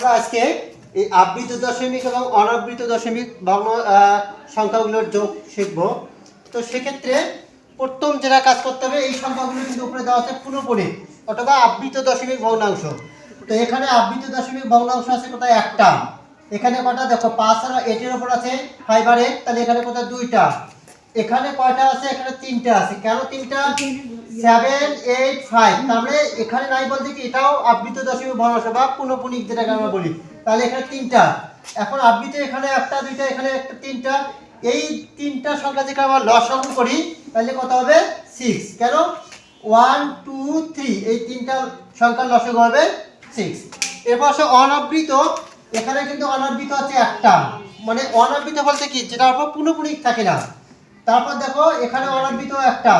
আমরা আজকে এই আবৃত দশমিক এবং অনাবৃত দশমিক ভগ্ন সংখ্যাগুলোর যোগ শিখব। তো সেক্ষেত্রে প্রথম যেটা কাজ করতে হবে, এই সংখ্যাগুলো কিন্তু উপরে দেওয়া আছে পুরোপুরি অথবা আবৃত দশমিক ভগ্নাংশ। তো এখানে আবৃত দশমিক ভগ্নাংশ আছে কোথায়? একটা। এখানে কটা দেখো, পাঁচ আর এটির ওপর আছে এইট তাহলে এখানে কোথায়? দুইটা। এখানে কয়টা আছে? এখানে তিনটা আছে। কেন তিনটা? সেভেন এইট ফাইভ তাহলে এখানে নাই বলতে কি, এটাও আবৃত দশমিক ভগ্নাংশ বা পুনঃপুনিক যেটাকে আমরা বলি। তাহলে এখানে তিনটা। এখন আবৃত এখানে একটা, দুইটা, এখানে একটা, তিনটা। এই তিনটা সংখ্যা থেকে আমরা লসাগু করি, তাহলে কত হবে? সিক্স কেন? ওয়ান টু থ্রি এই তিনটা সংখ্যার লসাগু হবে সিক্স এরপর আসে অনাবৃত। এখানে কিন্তু অনাবৃত হচ্ছে একটা। মানে অনাবৃত বলতে কি উপর পুনঃপুনিক থাকে না। তারপর দেখো, এখানে অনাবৃত একটা।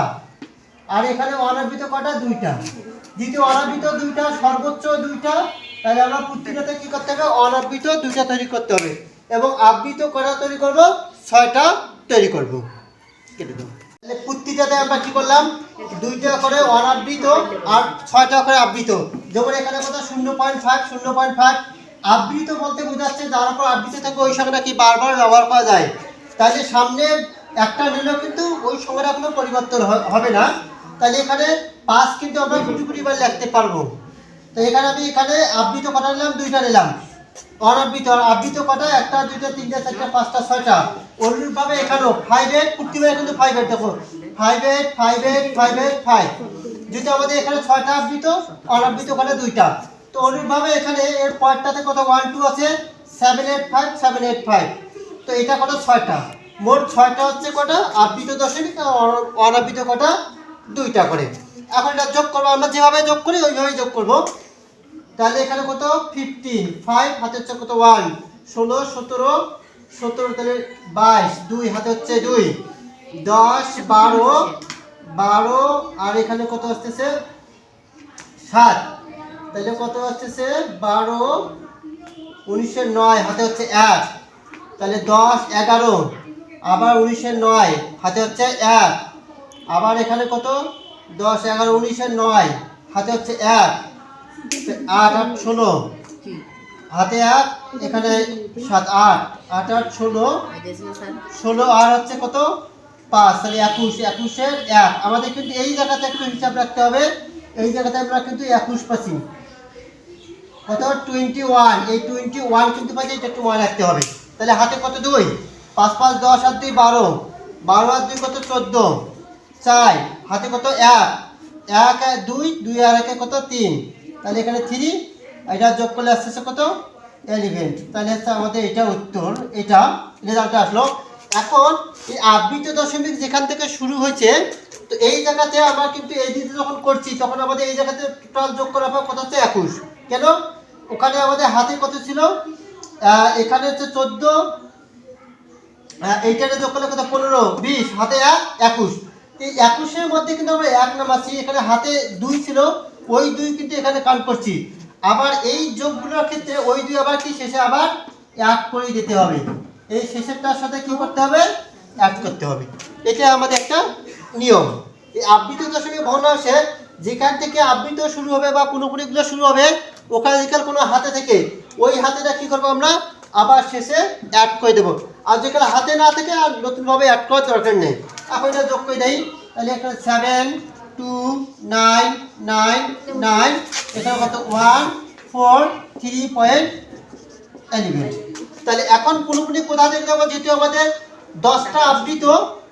আর এখানে অনাবৃত কটা? দুইটা। দ্বিতীয় অনাবৃত দুইটা, সর্বোচ্চ দুইটা। তাহলে আমরা পুত্রিকাতে কি করতে হবে? অনাবৃত দুইটা তৈরি করতে হবে। এবং আবৃত কটা তৈরি করব? ছয়টা তৈরি করব। কেটে দেবো। তাহলে পুত্রিকাতে আমরা কি করলাম? দুইটা করে অনাবৃত আর ছয়টা করে আবৃত। যেমন এখানে কত শূন্য পয়েন্ট ফাইভ, শূন্য পয়েন্ট ফাইভ। আবৃত বলতে বোঝাচ্ছে যার উপর আবৃত থেকে, ওই সংখ্যাটা কি বারবার ব্যবহার করা যায়? তাহলে সামনে একটা নিলেও কিন্তু ওই সংখ্যাটা কোনো পরিবর্তন হবে না। এখানে পাঁচ কিন্তু আমরা কুটি কুটি বার লিখতে পারব। তো এখানে আমি এখানে আবৃত কটা নিলাম? দুইটা নিলাম। অনাবৃত, আবৃত কটা? একটা, দুইটা, তিনটা, চারটা, পাঁচটা, ছয়টা। অনুরূপভাবে এখানেও ফাইভ এইট কুটি বার কিন্তু ফাইভ এইট দেখো। Five eight five eight five eight five যদি আমাদের এখানে ছয়টা আবৃত, অনাবৃত কটা? দুইটা। তো অনুরূপভাবে এখানে এর পয়েন্টটাতে কত? ওয়ান টু আছে। Seven eight five seven eight five তো এটা কত ছয়টা। মোট ছয়টা হচ্ছে কটা? আবৃত দশমিক অনাবৃত কটা? দুইটা করে। এখন এটা যোগ করব, আমরা যেভাবে যোগ করি ওইভাবেই যোগ করব। তাহলে এখানে কত? ফিফটিন ফাইভ হাতে হচ্ছে কত? ওয়ান ষোলো, সতেরো সতেরো তাহলে বাইশ। দুই হাতে হচ্ছে দুই। দশ, বারো বারো, আর এখানে কত আসতেছে? সাত। তাহলে কত আসতেছে? বারো উনিশের নয়, হাতে হচ্ছে এক। তাহলে দশ, এগারো। আবার উনিশের নয়, হাতে হচ্ছে এক। আবার এখানে কত? দশ, এগারো উনিশের নয়। হাতে হচ্ছে এক, আট আট, ষোলো। হাতে এক, এখানে সাত, আট। আট আট, ষোলো। ষোলো আর হচ্ছে কত? পাঁচ। তাহলে একুশ, একুশের এক। আমাদের কিন্তু এই জায়গাতে একটু হিসাব রাখতে হবে। এই জায়গাতে আমরা কিন্তু একুশ পাচ্ছি। কত? টোয়েন্টি ওয়ান এই টোয়েন্টি ওয়ান কিন্তু পাচ্ছি, এটা একটু মনে রাখতে হবে। তাহলে হাতে কত? দুই। পাঁচ পাঁচ, দশ আর দুই, বারো। বারো আর দুই, কত? চোদ্দ। চার। হাতে কত? এক। এক দুই দুই আর একে কত? তিন। তাহলে এখানে থ্রি এটা যোগ করলে আসতেছে কত? এলিভেন তাহলে হচ্ছে আমাদের এটা উত্তর, এটা রেজাল্টটা আসলো। এখন এই আবৃত দশমিক যেখান থেকে শুরু হয়েছে, তো এই জায়গাতে আমরা কিন্তু এই দিকে যখন করছি, তখন আমাদের এই জায়গাতে টোটাল যোগ করার পর কত হচ্ছে? একুশ। কেন? ওখানে আমাদের হাতে কত ছিল? এখানে হচ্ছে চোদ্দ এইটাতে যোগ করলে কত? পনেরো, বিশ। হাতে এক, একুশ। এই একুশের মধ্যে কিন্তু আমরা এক নামাচ্ছি এখানে হাতে দুই ছিল, ওই দুই কিন্তু এখানে কাউন্ট করছি। আবার এই যোগগুলোর ক্ষেত্রে ওই দুই আবার কি? শেষে আবার এক করে দিতে হবে। এই শেষেরটার সাথে কি করতে হবে? অ্যাড করতে হবে। এটা আমাদের একটা নিয়ম। এই আবৃত দশমিক ভগ্নাংশে যেখান থেকে আবৃত শুরু হবে বা পুনঃপুনিকগুলো শুরু হবে, ওখানে যেখানে কোনো হাতে থেকে, ওই হাতেটা কি করব আমরা? আবার শেষে অ্যাড করে দেবো। আর যেখানে হাতে না থেকে, আর নতুনভাবে অ্যাড করার দরকার নেই। এখন এটা যোগ করে দেই। তাহলে এখানে seven two nine nine nine এখানে কত? One four three point eleven তাহলে এখন পুরোপুরি কোথা থেকে যাব যেহেতু আমাদের দশটা আবৃত,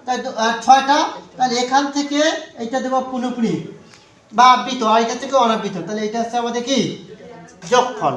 তাই ছয়টা, তাহলে এখান থেকে এইটা দেবো পুরোপুরি বা আবৃত, আর এটা থেকে অনাবৃত। তাহলে এটা হচ্ছে আমাদের কি? যোগফল।